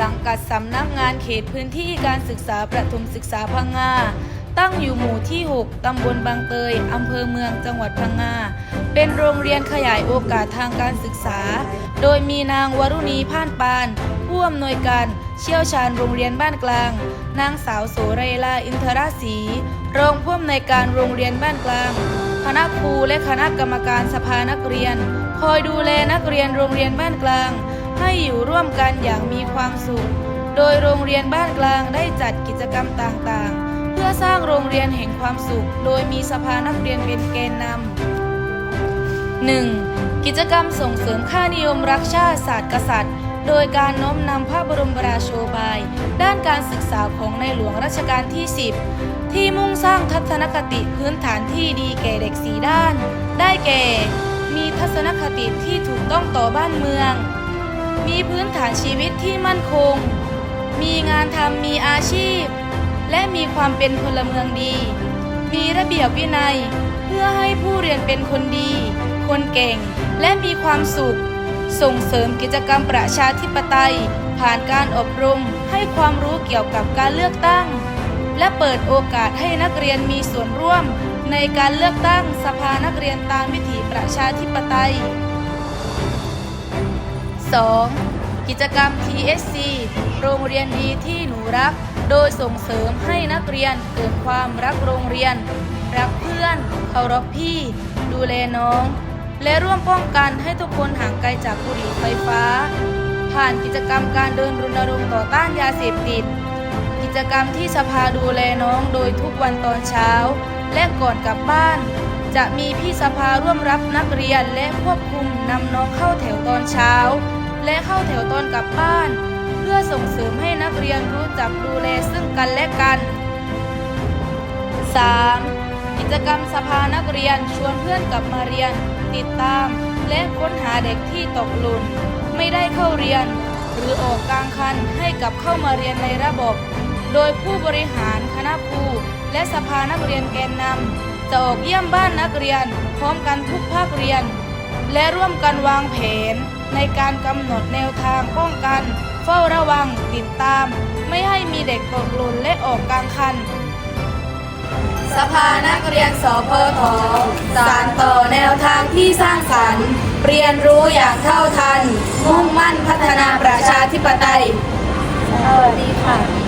สังกัดสำนักงานเขตพื้นที่การศึกษาประถมศึกษาพังงา ตั้งอยู่หมู่ที่ 6 ตำบลบางเตย อำเภอเมืองจังหวัดพังงา เป็นโรงเรียนขยายโอกาสทางการศึกษา โดยมีนางวรุณีพ่านปาน ผู้อำนวยการเชี่ยวชาญโรงเรียนบ้านกลาง นางสาวโสเรลาอินทราศรีรองผู้อำนวยการโรงเรียนบ้านกลาง คณะครูและคณะกรรมการสภานักเรียน คอยดูแลนักเรียนโรงเรียนบ้านกลาง ให้อยู่ร่วมกันอย่างมีความสุข โดยโรงเรียนบ้านกลางได้จัดกิจกรรมต่างๆ เพื่อสร้างโรงเรียนแห่งความสุข โดยมีสภานักเรียนเป็นแกนนำ 1. กิจกรรมส่งเสริมค่านิยมรักชาติศาสตร์กษัตริย์ โดยการน้อมนำพระบรมราโชบาย ด้านการศึกษาของในหลวงรัชกาลที่ 10 ที่มุ่งสร้างทัศนคติพื้นฐานที่ดีแก่เด็กสีด้าน ได้แก่ มีทัศนคติที่ถูกต้องต่อบ้านเมือง มีพื้นฐานชีวิตที่มั่นคง มีงานทำมีอาชีพ และมีความเป็นพลเมืองดี มีระเบียบวินัย เพื่อให้ผู้เรียนเป็นคนดี คนเก่ง และมีความสุข ส่งเสริมกิจกรรมประชาธิปไตย ผ่านการอบรมให้ความรู้เกี่ยวกับการเลือกตั้ง และเปิดโอกาสให้นักเรียนมีส่วนร่วมในการเลือกตั้งสภานักเรียนตามวิถีประชาธิปไตย 2. กิจกรรม TSC โรงเรียนดีที่หนูรัก โดยส่งเสริมให้นักเรียนเกิดความรักโรงเรียน รักเพื่อนเคารพพี่ ดูแลน้อง และร่วมป้องกันให้ทุกคนห่างไกลจากบุหรี่ไฟฟ้า ผ่านกิจกรรมการเดินรณรงค์ต่อต้านยาเสพติด กิจกรรมที่สภาดูแลน้องโดยทุกวันตอนเช้า และก่อนกลับบ้านจะมีพี่สภาร่วมรับนักเรียนและควบคุมนำน้องเข้าแถวตอนเช้า และเข้าแถวตอนกลับบ้าน เพื่อส่งเสริมให้นักเรียนรู้จักดูแลซึ่งกันและกัน 3. กิจกรรมสภานักเรียนชวนเพื่อนกลับมาเรียน ติดตาม และค้นหาเด็กที่ตกหล่นไม่ได้เข้าเรียน หรือออกกลางคันให้กลับเข้ามาเรียนในระบบ โดยผู้บริหารคณะครูและสภานักเรียนแกนนำจะออกเยี่ยมบ้านนักเรียน พร้อมกันทุกภาคเรียน และร่วมกันวางแผน ในการกำหนดแนวทางป้องกัน เฝ้าระวังติดตาม ไม่ให้มีเด็กตกหล่นและออกกลางคัน สภานักเรียนสพทสารต่อแนวทางที่สร้างสรรค์ เรียนรู้อย่างเท่าทัน มุ่งมั่นพัฒนาประชาธิปไตยสวัสดีค่ะ